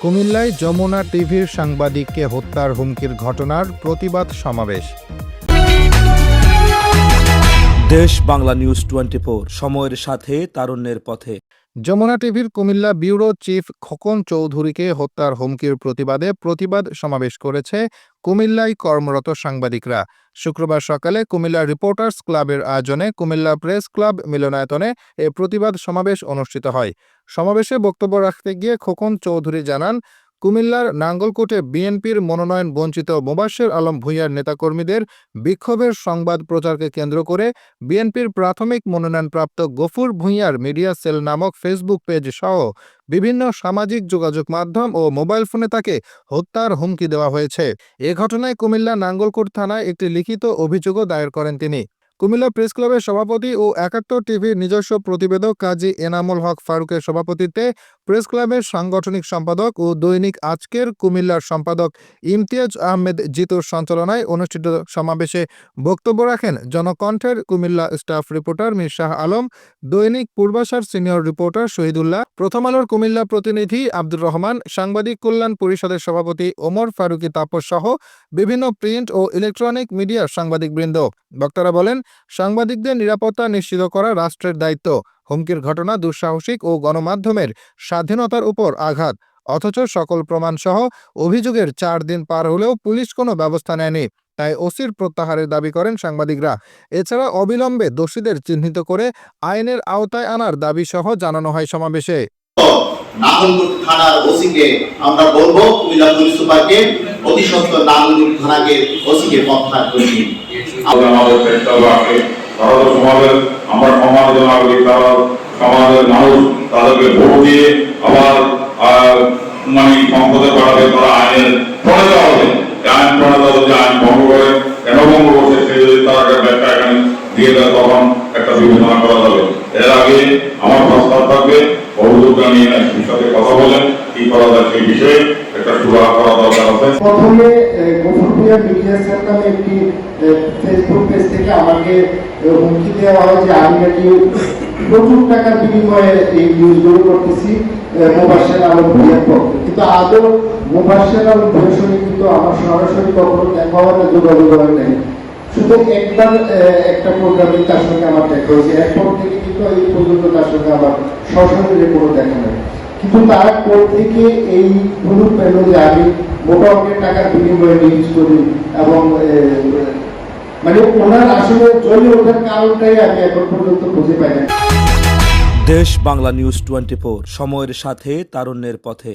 কুমিল্লায় যমুনা টিভির সাংবাদিককে হত্যার হুমকির ঘটনার প্রতিবাদ সমাবেশ। দেশ বাংলা নিউজ টোয়েন্টি সময়ের সাথে, তারুণ্যের পথে। যমুনা টিভির কুমিল্লা ব্যুরো চিফ খোকন চৌধুরীকে হত্যার হুমকির প্রতিবাদে প্রতিবাদ সমাবেশ করেছে কুমিল্লায় কর্মরত সাংবাদিকরা। শুক্রবার সকালে কুমিল্লা রিপোর্টার্স ক্লাবের আয়োজনে কুমিল্লা প্রেস ক্লাব মিলনায়তনে এ প্রতিবাদ সমাবেশ অনুষ্ঠিত হয়। সমাবেশে বক্তব্য রাখতে গিয়ে খোকন চৌধুরী জানান কুমিল্লার নাঙ্গলকোটে বিএনপির মনোনয়ন বঞ্চিত মোবাশ্বের আলম ভূঁইয়ার নেতাকর্মীদের বিক্ষোভের সংবাদ প্রচারকে কেন্দ্র করে বিএনপির প্রাথমিক মনোনয়নপ্রাপ্ত গফুর ভূঁইয়ার মিডিয়া সেল নামক ফেসবুক পেজ সহ বিভিন্ন সামাজিক যোগাযোগ মাধ্যম ও মোবাইল ফোনে তাকে হত্যার হুমকি দেওয়া হয়েছে। এ ঘটনায় কুমিল্লা নাঙ্গলকোট থানায় একটি লিখিত অভিযোগও দায়ের করেন তিনি। কুমিল্লা প্রেস ক্লাবের সভাপতি ও একাত্তর টিভির নিজস্ব প্রতিবেদক কাজী এনামুল হক ফারুকের সভাপতিত্বে প্রেস ক্লাবের সাংগঠনিক সম্পাদক ও দৈনিক আজকের কুমিল্লার সম্পাদক ইমতিয়াজ আহমেদ জিতুর সঞ্চালনায় অনুষ্ঠিত সমাবেশে বক্তব্য রাখেন জনকণ্ঠের কুমিল্লা স্টাফ রিপোর্টার মীর শাহ আলম, দৈনিক পূর্বাশার সিনিয়র রিপোর্টার শহীদুল্লাহ, প্রথম আলোর কুমিল্লা প্রতিনিধি আব্দুর রহমান, সাংবাদিক কল্যাণ পরিষদের সভাপতি ওমর ফারুকি তাপস সহ বিভিন্ন প্রিন্ট ও ইলেকট্রনিক মিডিয়ার সাংবাদিকবৃন্দ। বক্তারা বলেন, সাংবাদিকদের নিরাপত্তা নিশ্চিত করা রাষ্ট্রের দায়িত্ব। হুমকির ঘটনা দুঃসাহসিক ও গণমাধ্যমের স্বাধীনতার উপর আঘাত অথচ সকল প্রমাণসহ অভিযোগের চার দিন পার হলেও পুলিশ কোনো ব্যবস্থা নেয়নি। তাই ওসির প্রত্যাহারের দাবি করেন সাংবাদিকরা। এছাড়া অবিলম্বে দোষীদের চিহ্নিত করে আইনের আওতায় আনার দাবি সহ জানানো হয় সমাবেশে। নাঙ্গলকোট থানার ওসিকে আমরা বলব কুমিল্লা পুলিশ সুপারকে অতি নাঙ্গলকোট থানাকে ওসিকে প্রত্যাহার করে তারা সমাজের আমরা সমাজের নাগরিক, তারা সমাজের মানুষ, তাদেরকে ভোট দিয়ে আবার মানে সম্পদে পাঠাবে, তারা আইনের প্রণেতা হবে। আইন প্রণেতা যদি আইন ভঙ্গ করে, কেন ভঙ্গ করছে, সে যদি তার একটা ব্যাখ্যা এখানে দিয়ে দেয়, তখন একটা বিবেচনা করা যাবে। এর আগে আমার প্রস্তাব থাকবে অভিযোগটা নিয়ে এসপির সাথে কথা বলেন। কি করা যায় মিডিয়া সেল নামে একটি ফেসবুক পেজ থেকে আমাকে হুমকি দেওয়া হয় যে আমি নাকি প্রচুর টাকার বিনিময়ে এই নিউজগুলো করতেছি মোবাশ্বের আলম ভূঁইয়ার পক্ষে কিন্তু আদৌ মোবাশ্বের আলম ভূঁইয়ার সঙ্গে কিন্তু আমার সরাসরি কখনো দেখা হয় না, যোগাযোগ হয় নাই। শুধু একবার একটা প্রোগ্রামে তার সঙ্গে আমার দেখা হয়েছে। এরপর থেকে কিন্তু এই পর্যন্ত তার সঙ্গে আমার সশরীরে কোনো দেখা নেই। কিন্তু তার কোর্ট থেকে এই হলুদ পেল যে আমি মোটা অঙ্কের টাকার বিনিময়ে নিউজ করি এবং মানে ওনার আসলে জ্বলে ওঠার কারণটাই আমি এখন পর্যন্ত খুঁজে পাই না। দেশ বাংলা নিউজ টোয়েন্টি সময়ের সাথে, তারুণ্যের পথে।